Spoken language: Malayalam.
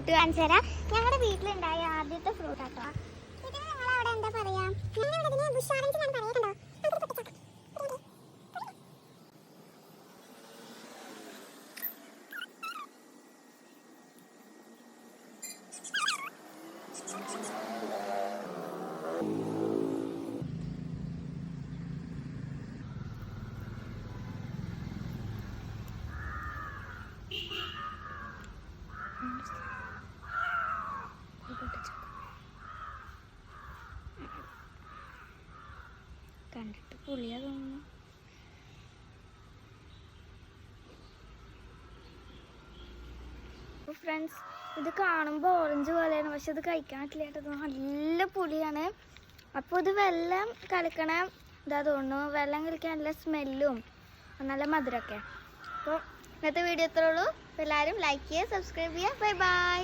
ഫ്രൂട്ട് കാണിച്ചു തരാം. ഞങ്ങളുടെ വീട്ടിലുണ്ടായ ആദ്യത്തെ ഫ്രൂട്ട് കണ്ടിട്ട് പുളിയാ തോന്നുന്നു. ഫ്രണ്ട്സ് ഇത് കാണുമ്പോൾ ഓറഞ്ച് പോലെയാണ് പക്ഷെ ഇത് കഴിക്കാൻ പറ്റില്ല കേട്ടോ. നല്ല പുളിയാണ്. അപ്പോൾ ഇത് വെള്ളം കലക്കണ ഇതാ തോന്നുന്നു. വെള്ളം കലക്കാൻ നല്ല സ്മെല്ലും നല്ല മധുരമൊക്കെ. അപ്പോൾ ഇന്നത്തെ വീഡിയോ അപ്പോൾ എല്ലാവരും ലൈക്ക് ചെയ്യുക സബ്സ്ക്രൈബ് ചെയ്യുക. Bye bye